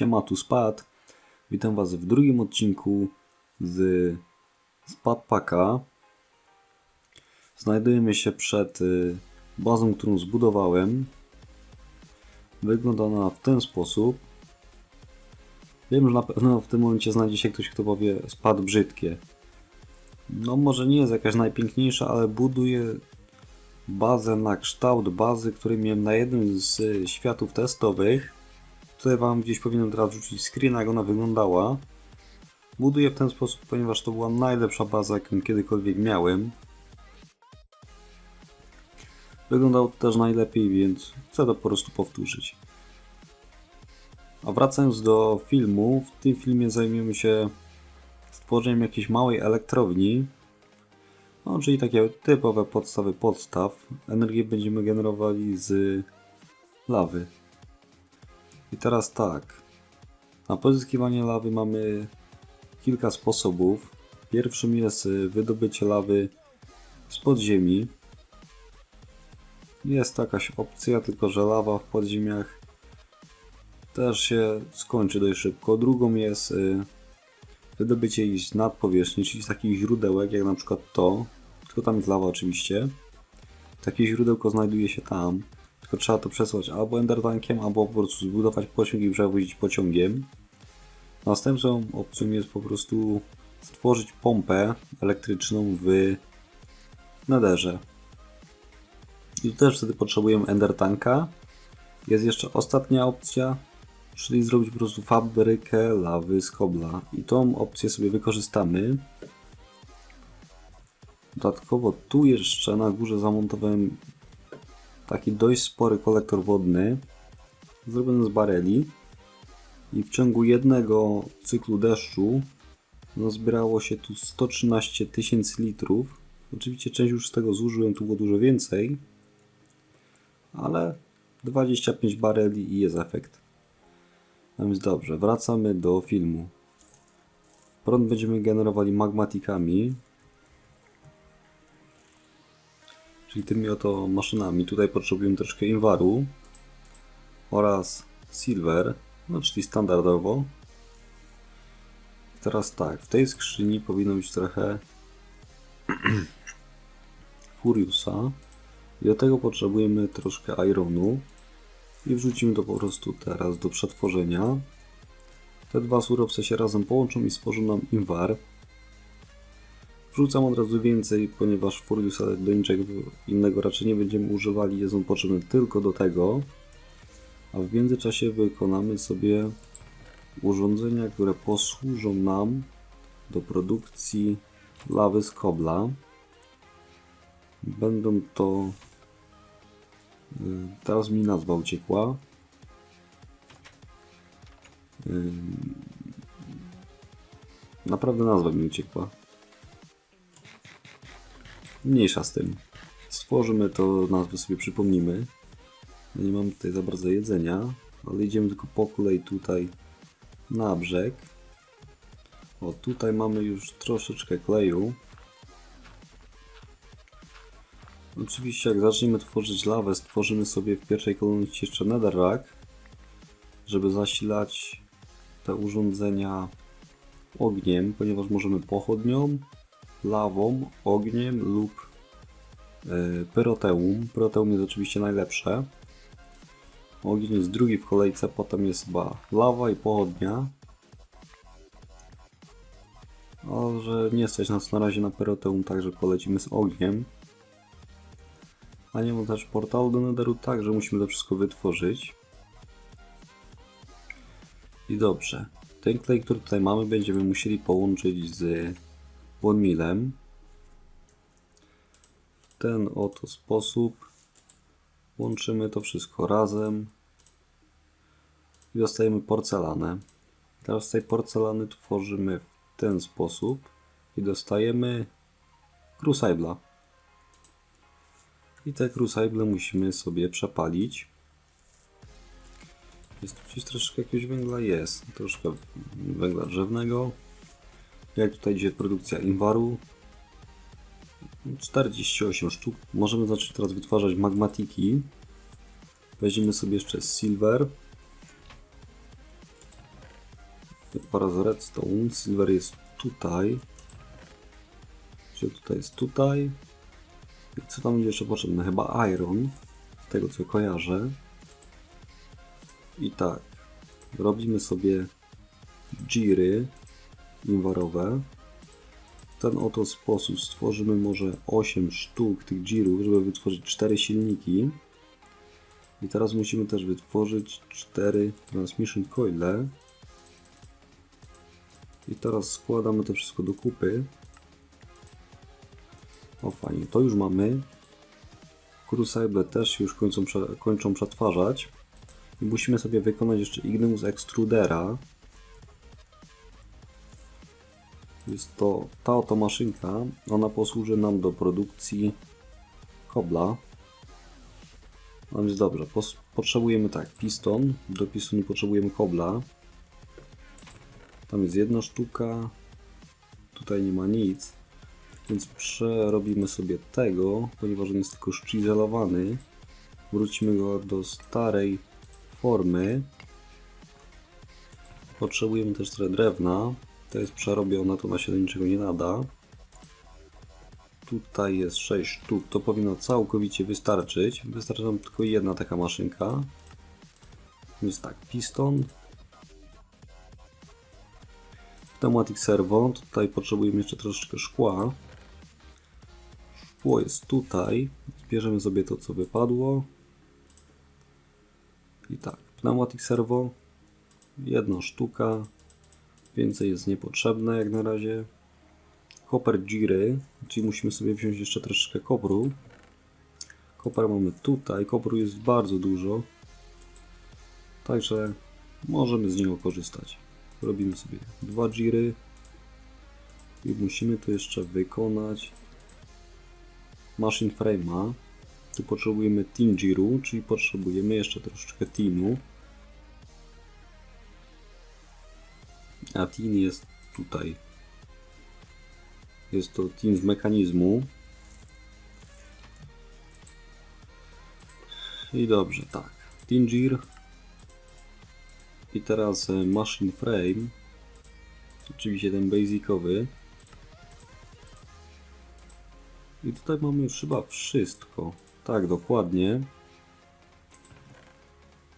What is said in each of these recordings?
Siema, tu Spad. Witam Was w drugim odcinku z Spadpaka. Znajdujemy się przed y, bazą, którą zbudowałem. Wygląda ona w ten sposób. Wiem, że na pewno w tym momencie znajdzie się ktoś, kto powie spad brzydkie. No może nie jest jakaś najpiękniejsza, ale buduje bazę na kształt bazy, której miałem na jednym z y, światów testowych. Tutaj Wam gdzieś powinienem teraz rzucić screen, jak ona wyglądała. Buduję w ten sposób, ponieważ to była najlepsza baza, jaką kiedykolwiek miałem. Wyglądał też najlepiej, więc chcę to po prostu powtórzyć. A wracając do filmu, w tym filmie zajmiemy się stworzeniem jakiejś małej elektrowni. No, czyli takie typowe podstawy podstaw. Energię będziemy generowali z lawy. I teraz tak. Na pozyskiwanie lawy mamy kilka sposobów. Pierwszym jest wydobycie lawy z podziemi. Jest jakaś opcja, tylko że lawa w podziemiach też się skończy dość szybko. Drugą jest y, wydobycie jej z nadpowierzchni, czyli z takich źródełek, jak na przykład to. Tylko tam jest lawa oczywiście. Takie źródełko znajduje się tam. Tylko trzeba to przesłać albo endertankiem, albo po prostu zbudować pociąg i przewozić pociągiem. Następną opcją jest po prostu stworzyć pompę elektryczną w nederze. I tu też wtedy potrzebujemy endertanka. Jest jeszcze ostatnia opcja, czyli zrobić po prostu fabrykę lawy z kobla. I tą opcję sobie wykorzystamy. Dodatkowo tu jeszcze na górze zamontowałem taki dość spory kolektor wodny zrobiony z bareli i w ciągu jednego cyklu deszczu nazbierało się tu 113 tysięcy litrów. Oczywiście część już z tego zużyłem, tu było dużo więcej, ale 25 bareli i jest efekt. No więc dobrze, wracamy do filmu. Prąd będziemy generowali magmatikami, czyli tymi oto maszynami. Tutaj potrzebujemy troszkę inwaru oraz silver, no czyli standardowo. Teraz tak, w tej skrzyni powinno być trochę Furiusa i do tego potrzebujemy troszkę ironu i wrzucimy to po prostu teraz do przetworzenia. Te dwa surowce się razem połączą i stworzą nam inwar. Wrzucam od razu więcej, ponieważ Furiusa do niczego innego raczej nie będziemy używali, jest on potrzebny tylko do tego. A w międzyczasie wykonamy sobie urządzenia, które posłużą nam do produkcji lawy z kobla. Będą to. y, Teraz mi nazwa uciekła. Y, Naprawdę nazwa mi uciekła. Mniejsza z tym. Stworzymy to, nazwę sobie przypomnimy. Nie mam tutaj za bardzo jedzenia, ale idziemy tylko po kolei tutaj na brzeg. O, tutaj mamy już troszeczkę kleju. Oczywiście jak zaczniemy tworzyć lawę, stworzymy sobie w pierwszej kolejności jeszcze netherrack, żeby zasilać te urządzenia ogniem, ponieważ możemy pochodnią, lawą, ogniem lub yy, pyroteum. Pyroteum jest oczywiście najlepsze. Ogień jest drugi w kolejce, potem jest chyba lawa i pochodnia. Ale że nie stać nas na razie na peroteum, także polecimy z ogniem. A nie mam też portalu do netheru, także musimy to wszystko wytworzyć. I dobrze. Ten klej, który tutaj mamy, będziemy musieli połączyć z bone W ten oto sposób Łączymy to wszystko razem i dostajemy porcelanę. Teraz tej porcelany tworzymy w ten sposób i dostajemy crucible. I te crucible musimy sobie przepalić. Jest tu gdzieś troszkę jakiegoś węgla? Jest. Troszkę węgla drzewnego. Jak tutaj idzie produkcja inwaru. 48 sztuk. Możemy zacząć teraz wytwarzać magmatiki. Weźmiemy sobie jeszcze silver. dwa razy redstone, silver jest tutaj. Czyli tutaj jest tutaj. I co tam będzie jeszcze potrzebne? Chyba iron, z tego co kojarzę. I tak, robimy sobie giry inwarowe. W ten oto sposób stworzymy może 8 sztuk tych girów, żeby wytworzyć 4 silniki. I teraz musimy też wytworzyć 4 transmission coile. I teraz składamy to wszystko do kupy. O fajnie, to już mamy. Crucible też się już kończą, kończą przetwarzać. I musimy sobie wykonać jeszcze Igneus Extrudera. Jest to ta oto maszynka. Ona posłuży nam do produkcji kobla. No więc dobrze, potrzebujemy tak, piston. Do pistonu potrzebujemy kobla. Tam jest jedna sztuka. Tutaj nie ma nic. Więc przerobimy sobie tego, ponieważ on jest tylko szczyzelowany. Wrócimy go do starej formy. Potrzebujemy też trochę drewna. To jest przerobione, to na się do niczego nie nada. Tutaj jest 6 sztuk, to powinno całkowicie wystarczyć. Wystarczy nam tylko jedna taka maszynka. Więc tak, piston. Pneumatic servo, tutaj potrzebujemy jeszcze troszeczkę szkła. Szkło jest tutaj. Zbierzemy sobie to, co wypadło. I tak, pneumatic servo. Jedna sztuka. Więcej jest niepotrzebne jak na razie. Copper giry, czyli musimy sobie wziąć jeszcze troszeczkę kopru. Koper mamy tutaj, kopru jest bardzo dużo. Także możemy z niego korzystać. Robimy sobie dwa giry. I musimy tu jeszcze wykonać machine frame'a. Tu potrzebujemy tin giru, czyli potrzebujemy jeszcze troszeczkę tinu. A tin jest tutaj. Jest to tin z mechanizmu. I dobrze, tak. Tin gir. I teraz e, machine frame. Oczywiście ten basicowy. I tutaj mamy już chyba wszystko. Tak, dokładnie.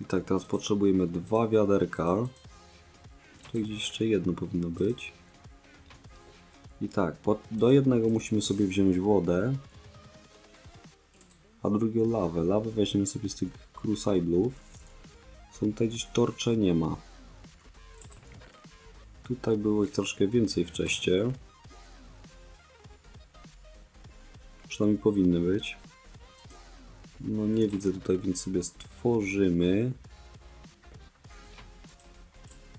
I tak, teraz potrzebujemy dwa wiaderka. Tu gdzieś jeszcze jedno powinno być. I tak, do jednego musimy sobie wziąć wodę, a drugiego lawę. Lawę weźmiemy sobie z tych cruciblów. Są tutaj gdzieś torcze? Nie ma. Tutaj było ich troszkę więcej wcześniej. Przynajmniej powinny być. No nie widzę tutaj, więc sobie stworzymy.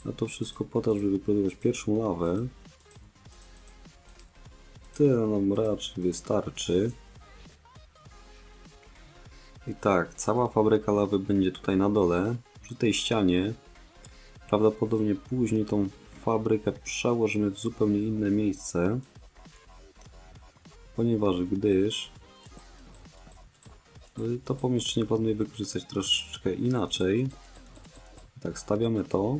A to wszystko po to, żeby wyprodukować pierwszą lawę. Tyle nam raczej wystarczy. I tak, cała fabryka lawy będzie tutaj na dole, przy tej ścianie. Prawdopodobnie później tą fabrykę przełożymy w zupełnie inne miejsce. Ponieważ gdyż y, to pomieszczenie planuję wykorzystać troszeczkę inaczej. Tak, stawiamy to.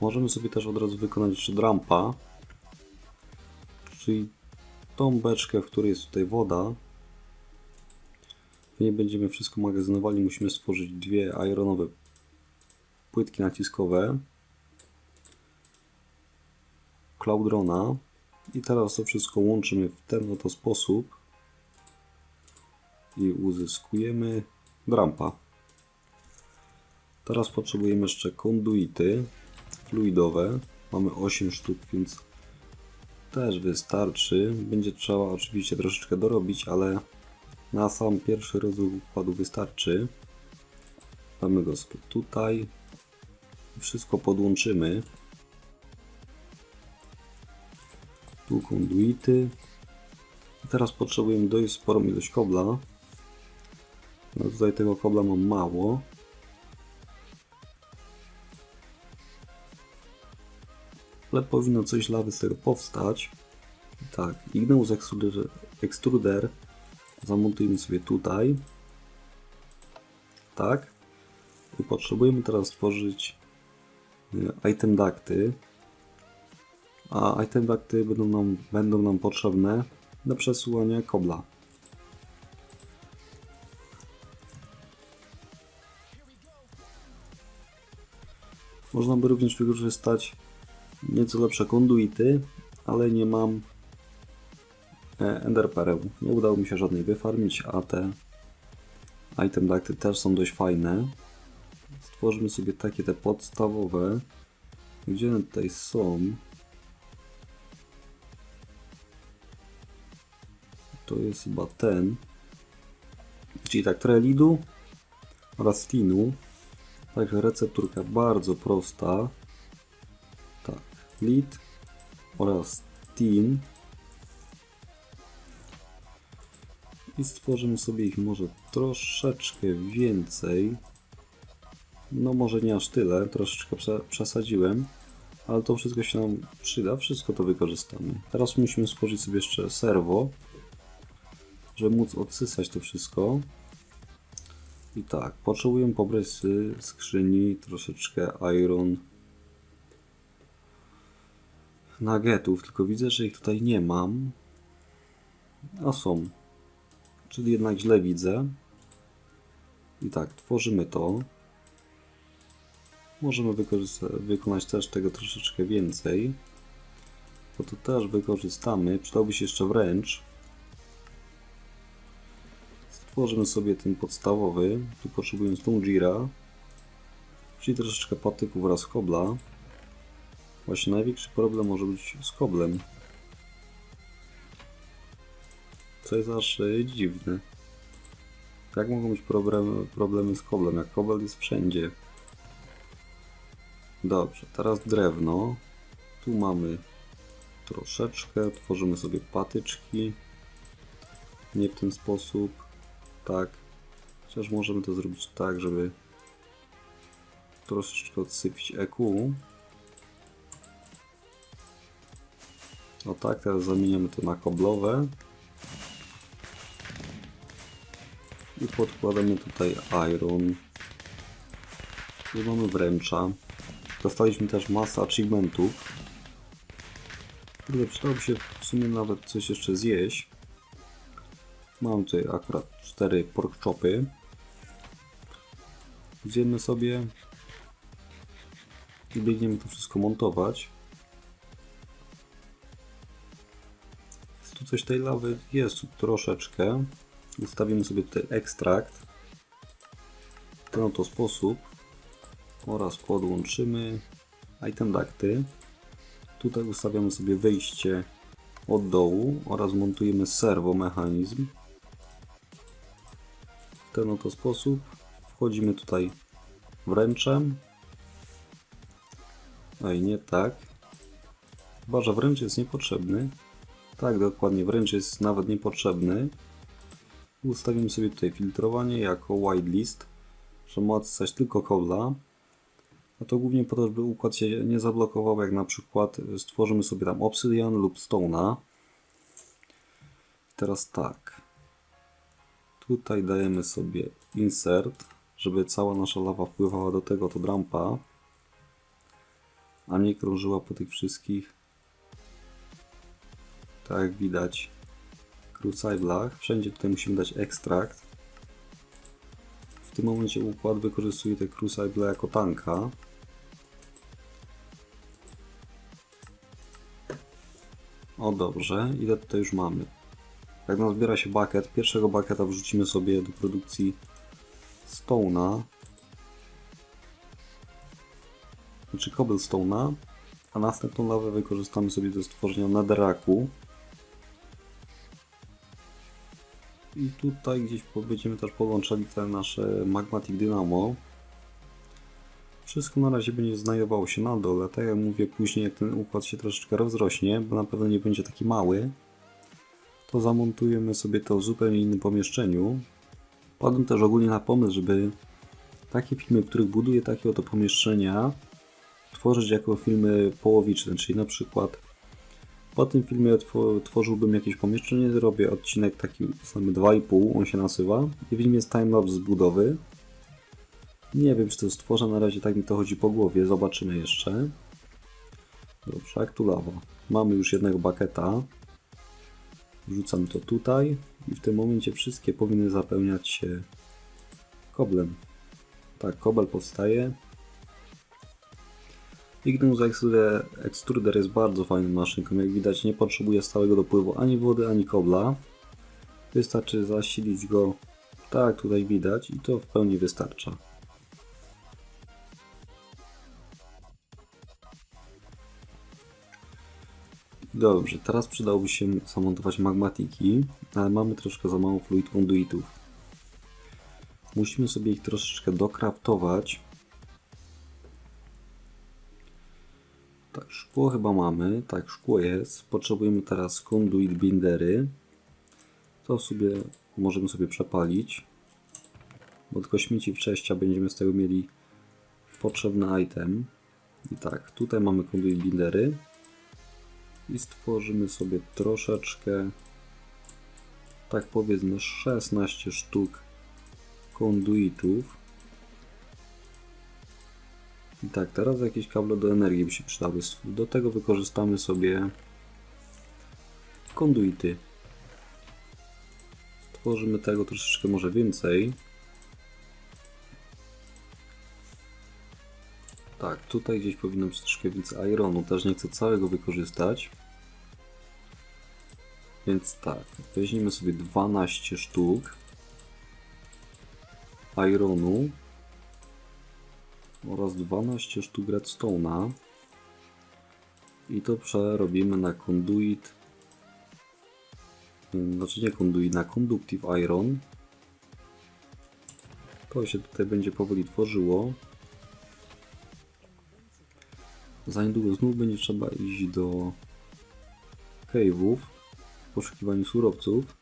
Możemy sobie też od razu wykonać jeszcze drampa. Czyli tą beczkę, w której jest tutaj woda. W niej będziemy wszystko magazynowali. Musimy stworzyć dwie ironowe płytki naciskowe. Cloudrona. I teraz to wszystko łączymy w ten oto sposób. I uzyskujemy drampa. Teraz potrzebujemy jeszcze konduity fluidowe. Mamy 8 sztuk, więc też wystarczy. Będzie trzeba oczywiście troszeczkę dorobić, ale na sam pierwszy rozruch układu wystarczy. Damy go tutaj. Wszystko podłączymy. Tu konduity. Teraz potrzebujemy dość sporą ilość kobla. No tutaj tego kobla mam mało. Ale powinno coś z tego powstać. Tak, Igneus Extruder, extruder zamontujemy sobie tutaj. Tak. I potrzebujemy teraz stworzyć y, item ducty. A item ducty będą nam, będą nam potrzebne do przesuwania kobla. Można by również wykorzystać nieco lepsze konduity, ale nie mam e, ender pereł. Nie udało mi się żadnej wyfarmić, a te item ducty też są dość fajne. Stworzymy sobie takie te podstawowe. Gdzie one tutaj są? To jest chyba ten. Czyli tak, trochę lidu oraz tinu. Także recepturka bardzo prosta. Lead oraz tin. I stworzymy sobie ich może troszeczkę więcej. No może nie aż tyle, troszeczkę prze, przesadziłem. Ale to wszystko się nam przyda, wszystko to wykorzystamy. Teraz musimy stworzyć sobie jeszcze serwo, żeby móc odsysać to wszystko. I tak, potrzebuję pobrać z skrzyni troszeczkę iron nuggetów, tylko widzę, że ich tutaj nie mam. A są. Czyli jednak źle widzę. I tak, tworzymy to. Możemy wykonać też tego troszeczkę więcej. Bo to też wykorzystamy. Przydałby się jeszcze wręcz. Stworzymy sobie ten podstawowy. Tu potrzebujemy tą Jira. Czyli troszeczkę patyków oraz kobla. Właśnie największy problem może być z koblem. Co jest aż e, dziwne. Jak mogą być problemy, problemy z koblem, jak kobel jest wszędzie? Dobrze, teraz drewno. Tu mamy troszeczkę, tworzymy sobie patyczki. Nie w ten sposób, tak. Chociaż możemy to zrobić tak, żeby troszeczkę odsypić EQ. O tak, teraz zamieniamy to na koblowe. I podkładamy tutaj iron. Tu mamy wręcza. Dostaliśmy też masę achievementów. Kurde, przydałoby się w sumie nawet coś jeszcze zjeść. Mam tutaj akurat 4 pork chopy. Zjemy sobie i biegniemy to wszystko montować. Coś tej lawy? Jest troszeczkę. Ustawimy sobie tutaj ekstrakt. W ten oto sposób oraz podłączymy item ducty. Tutaj ustawiamy sobie wyjście od dołu oraz montujemy serwo mechanizm. W ten oto sposób wchodzimy tutaj wręczem. Oj, nie tak. Że wręcz jest niepotrzebny. Tak, dokładnie, wręcz jest nawet niepotrzebny. Ustawimy sobie tutaj filtrowanie jako whitelist, że ma odsysać tylko kobla. A to głównie po to, żeby układ się nie zablokował, jak na przykład stworzymy sobie tam obsydian lub stone'a. Teraz tak. Tutaj dajemy sobie insert, żeby cała nasza lawa wpływała do tego to drampa, a nie krążyła po tych wszystkich, tak jak widać, cruciblach. Wszędzie tutaj musimy dać ekstrakt. W tym momencie układ wykorzystuje te crucible jako tanka. O dobrze, ile tutaj już mamy? Jak nam zbiera się bucket, pierwszego bucketa wrzucimy sobie do produkcji stone'a. Znaczy cobblestone'a. A następną lawę wykorzystamy sobie do stworzenia netherracku. I tutaj gdzieś będziemy też podłączali te nasze Magmatic Dynamo. Wszystko na razie będzie znajdowało się na dole. Tak jak mówię, później jak ten układ się troszeczkę rozrośnie, bo na pewno nie będzie taki mały, to zamontujemy sobie to w zupełnie innym pomieszczeniu. Padłem też ogólnie na pomysł, żeby takie filmy, w których buduję takie oto pomieszczenia, tworzyć jako filmy połowiczne, czyli na przykład po tym filmie tworzyłbym jakieś pomieszczenie, zrobię odcinek taki samy 2,5, on się nazywa i w nim jest timelapse z budowy. Nie wiem, czy to stworzę, na razie tak mi to chodzi po głowie, zobaczymy jeszcze. Dobrze, jak tu lawa. Mamy już jednego baketa. Wrzucam to tutaj i w tym momencie wszystkie powinny zapełniać się koblem. Tak, kobel powstaje. Ignus Extruder, jest bardzo fajną maszynką. Jak widać nie potrzebuje stałego dopływu ani wody, ani kobla. Wystarczy zasilić go tak tutaj widać i to w pełni wystarcza. Dobrze, teraz przydałoby się zamontować magmatiki, ale mamy troszkę za mało fluid conduitów. Musimy sobie ich troszeczkę dokraftować. Szkło chyba mamy. Tak, szkło jest. Potrzebujemy teraz conduit bindery. To sobie możemy sobie przepalić. Bo tylko śmieci wcześcia będziemy z tego mieli potrzebny item. I tak, tutaj mamy conduit bindery. I stworzymy sobie troszeczkę, tak powiedzmy 16 sztuk konduitów. I tak, teraz jakieś kable do energii by się przydały. Do tego wykorzystamy sobie konduity. Stworzymy tego troszeczkę może więcej. Tak, tutaj gdzieś powinno być troszkę więcej ironu. Też nie chcę całego wykorzystać. Więc tak, weźmiemy sobie 12 sztuk ironu oraz 12 sztuk redstone'a i to przerobimy na conduit znaczy nie conduit, na conductive iron. To się tutaj będzie powoli tworzyło. Za niedługo znów będzie trzeba iść do cave'ów w poszukiwaniu surowców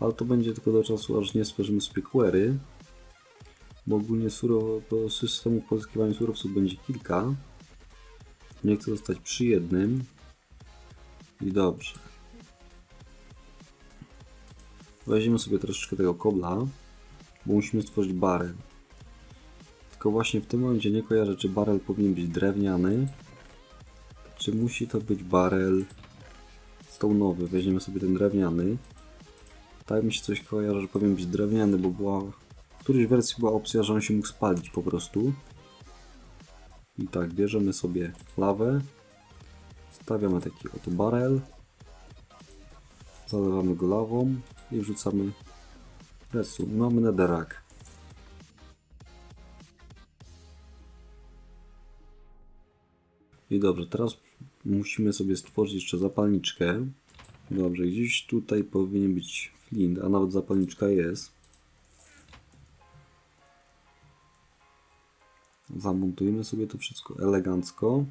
ale to będzie tylko do czasu aż nie stworzymy sobie query bo ogólnie surowo, systemów pozyskiwania surowców będzie kilka. Nie chcę zostać przy jednym. I dobrze. Weźmiemy sobie troszeczkę tego kobla, bo musimy stworzyć barel. Tylko właśnie w tym momencie nie kojarzę, czy barel powinien być drewniany, czy musi to być barel stone'owy. Weźmiemy sobie ten drewniany. Tak mi się coś kojarzy, że powinien być drewniany, bo była którejś wersji była opcja, że on się mógł spalić po prostu. I tak, bierzemy sobie lawę, stawiamy taki oto barel, zalewamy go lawą i wrzucamy redstone. Mamy netherrack. I dobrze, teraz musimy sobie stworzyć jeszcze zapalniczkę. Dobrze, gdzieś tutaj powinien być flint, a nawet zapalniczka jest. Zamontujemy sobie to wszystko elegancko.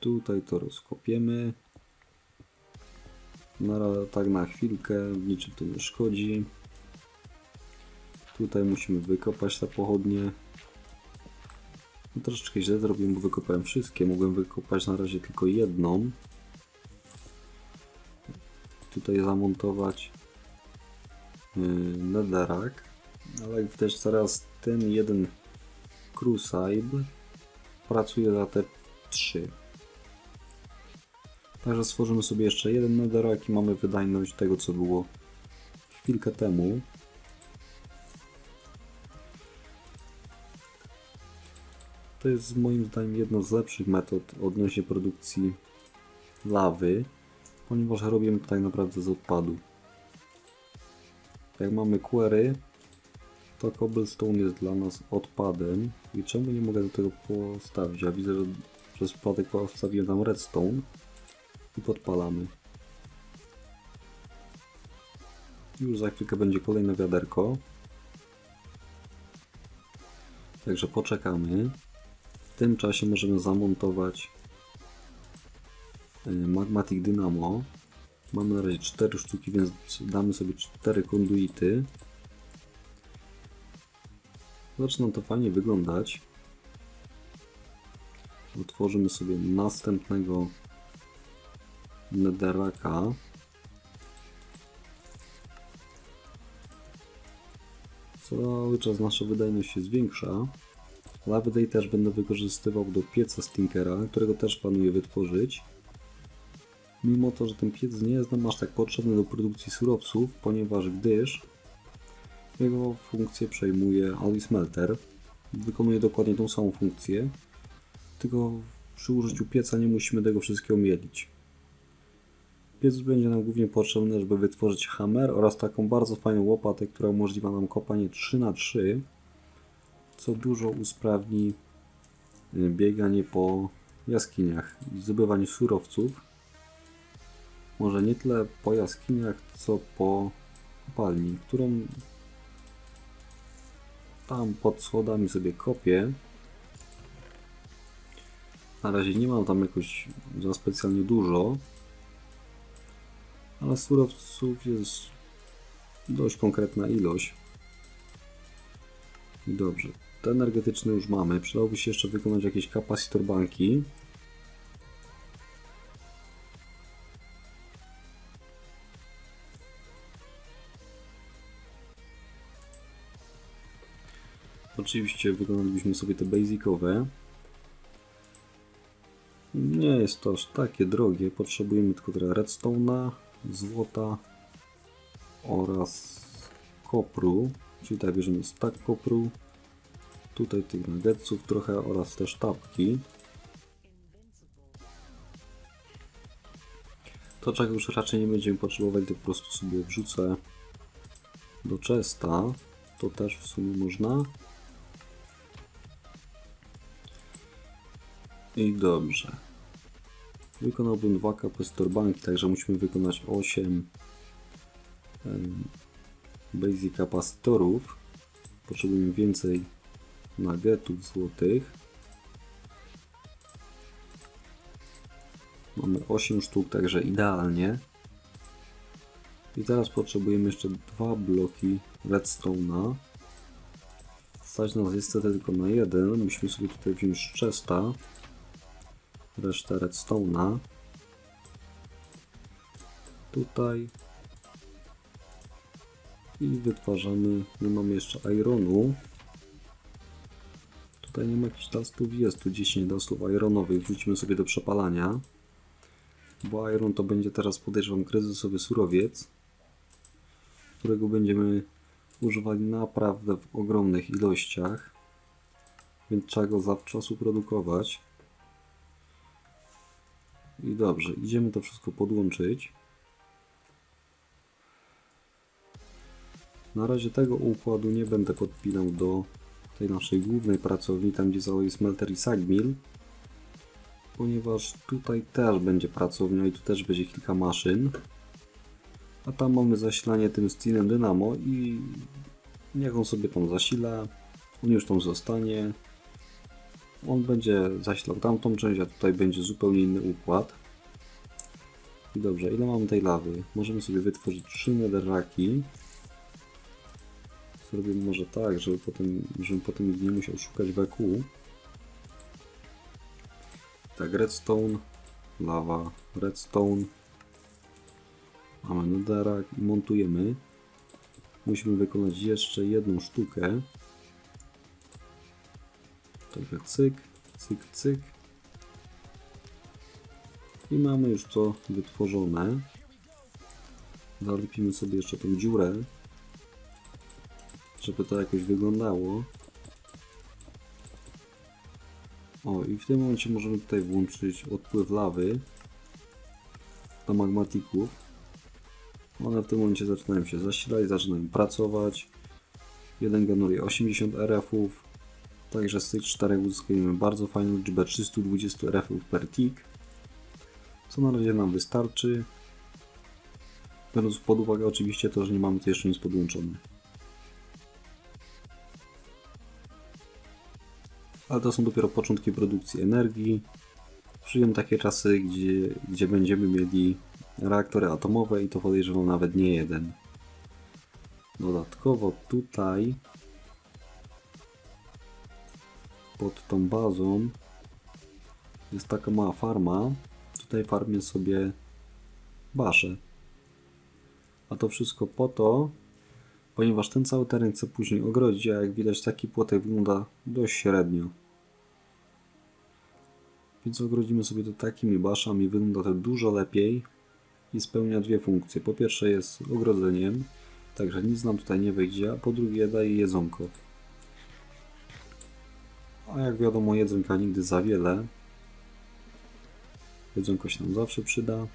Tutaj to rozkopiemy. Na, tak na chwilkę, niczym to nie szkodzi. Tutaj musimy wykopać te pochodnie. No, troszeczkę źle zrobiłem, bo wykopałem wszystkie. Mogłem wykopać na razie tylko jedną. Tutaj zamontować yy, netherrack. Ale też zaraz ten jeden Crucible pracuje za te trzy. Także stworzymy sobie jeszcze jeden netherrack i mamy wydajność tego co było chwilkę temu. To jest moim zdaniem jedna z lepszych metod odnośnie produkcji lawy, ponieważ robimy tak naprawdę z odpadu. Jak mamy query, to cobblestone jest dla nas odpadem i czemu nie mogę do tego postawić? Ja widzę, że przez przypadek postawiłem tam redstone i podpalamy. Już za chwilkę będzie kolejne wiaderko. Także poczekamy. W tym czasie możemy zamontować y, Magmatic Dynamo. Mamy na razie 4 sztuki, więc damy sobie 4 konduity. Zaczyna to fajnie wyglądać. Utworzymy sobie następnego netherracka. Cały czas nasza wydajność się zwiększa. Lava Day też będę wykorzystywał do pieca Stinkera, którego też planuję wytworzyć. Mimo to, że ten piec nie jest nam aż tak potrzebny do produkcji surowców, ponieważ gdyż jego funkcję przejmuje Alloy Smelter. Wykonuje dokładnie tą samą funkcję, tylko przy użyciu pieca nie musimy tego wszystkiego mielić. Piec będzie nam głównie potrzebny, żeby wytworzyć hammer oraz taką bardzo fajną łopatę, która umożliwia nam kopanie 3x3, co dużo usprawni y, bieganie po jaskiniach i zdobywanie surowców. Może nie tyle po jaskiniach, co po kopalni, którą tam pod schodami sobie kopię. Na razie nie mam tam jakoś za specjalnie dużo, ale surowców jest dość konkretna ilość. Dobrze, te energetyczne już mamy. Przydałoby się jeszcze wykonać jakieś kapasitor banki. Oczywiście wykonalibyśmy sobie te basicowe. Nie jest to aż takie drogie. Potrzebujemy tylko teraz redstone'a, złota oraz kopru. Czyli tak bierzemy stack kopru. Tutaj tych nuggetsów trochę oraz też tapki. To czego już raczej nie będziemy potrzebować, to po prostu sobie wrzucę do chesta. To też w sumie można. I dobrze. Wykonałbym dwa kapastor banki, także musimy wykonać 8 em, basic kapacitorów. Potrzebujemy więcej nuggetów złotych. Mamy 8 sztuk, także idealnie. I teraz potrzebujemy jeszcze dwa bloki redstone'a. Stać nas niestety tylko na jeden. Musimy sobie tutaj wziąć chesta resztę redstone'a. Tutaj. I wytwarzamy, my mamy jeszcze ironu. Tutaj nie ma jakichś dustów, jest tu 10 dustów ironowych, wrzucimy sobie do przepalania. Bo iron to będzie teraz podejrzewam kryzysowy surowiec, którego będziemy używali naprawdę w ogromnych ilościach. Więc trzeba go zawczasu produkować. I dobrze, idziemy to wszystko podłączyć. Na razie tego układu nie będę podpinał do tej naszej głównej pracowni, tam gdzie jest smelter i sagmill, ponieważ tutaj też będzie pracownia i tu też będzie kilka maszyn. A tam mamy zasilanie tym Steelem Dynamo i niech on sobie tam zasila, on już tam zostanie. On będzie zasilał tamtą część, a tutaj będzie zupełnie inny układ. I dobrze, ile mamy tej lawy? Możemy sobie wytworzyć trzy netherraki. Zrobimy może tak, żeby potem, żebym potem nie musiał szukać WQ. Tak, redstone, lawa, redstone. Mamy netherrack i montujemy. Musimy wykonać jeszcze jedną sztukę. Także cyk, cyk, cyk. I mamy już to wytworzone. Zalepimy sobie jeszcze tą dziurę, żeby to jakoś wyglądało. O, i w tym momencie możemy tutaj włączyć odpływ lawy do magmatików. One w tym momencie zaczynają się zasilać, zaczynają pracować. Jeden generuje 80 RF-ów, także z tych czterech uzyskujemy bardzo fajną liczbę 320 RF-ów per tick, co na razie nam wystarczy. Biorąc pod uwagę oczywiście to, że nie mamy tu jeszcze nic podłączone. Ale to są dopiero początki produkcji energii. Przyjdą takie czasy, gdzie, gdzie będziemy mieli reaktory atomowe i to podejrzewam nawet nie jeden. Dodatkowo tutaj pod tą bazą jest taka mała farma. Tutaj farmię sobie baszę. A to wszystko po to, ponieważ ten cały teren chcę później ogrodzić, a jak widać taki płotek wygląda dość średnio. Więc ogrodzimy sobie to takimi baszami, wygląda to dużo lepiej i spełnia dwie funkcje. Po pierwsze jest ogrodzeniem, także nic nam tutaj nie wyjdzie, a po drugie daje jedzonko. A jak wiadomo jedzonka nigdy za wiele. Jedzonko się nam zawsze przyda.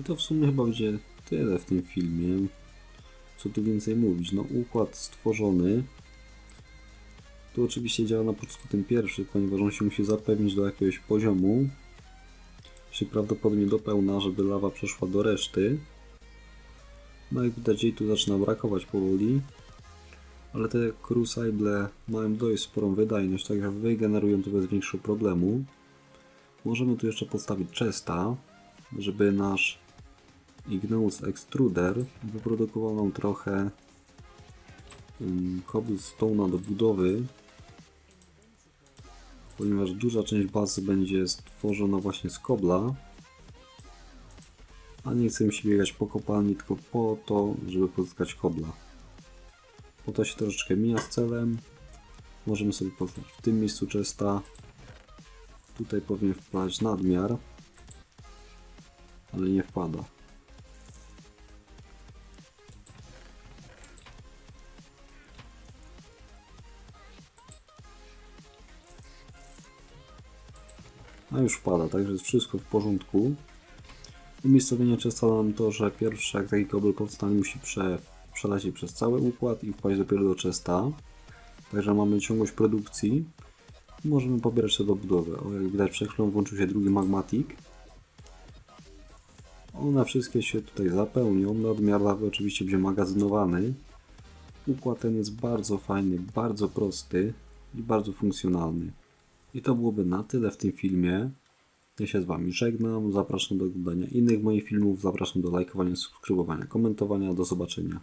I to w sumie chyba będzie tyle w tym filmie. Co tu więcej mówić? No układ stworzony. Tu oczywiście działa na początku ten pierwszy, ponieważ on się musi zapewnić do jakiegoś poziomu. Czyli prawdopodobnie do pełna, żeby lawa przeszła do reszty. No i widać jej tu zaczyna brakować powoli. Ale te crucible mają dość sporą wydajność, także wygenerują to bez większego problemu. Możemy tu jeszcze postawić chesta, żeby nasz Igneous Extruder wyprodukował nam trochę cobblestone'a do budowy, ponieważ duża część bazy będzie stworzona właśnie z kobla, a nie chcemy się biegać po kopalni, tylko po to, żeby pozyskać kobla. Po to się troszeczkę mija z celem. Możemy sobie postawić w tym miejscu chesta. Tutaj powinien wpaść nadmiar, ale nie wpada. A już wpada, także jest wszystko w porządku. Umiejscowienie często nam to, że pierwszy jak taki kobel powstanie musi prze, przelecieć przez cały układ i wpaść dopiero do chesta. Także mamy ciągłość produkcji możemy pobierać się do budowy. O, jak widać przed chwilą włączył się drugi magmatik. One wszystkie się tutaj zapełnią. Nadmiar lawy oczywiście będzie magazynowany. Układ ten jest bardzo fajny, bardzo prosty i bardzo funkcjonalny. I to byłoby na tyle w tym filmie. Ja się z Wami żegnam, zapraszam do oglądania innych moich filmów, zapraszam do lajkowania, subskrybowania, komentowania. Do zobaczenia.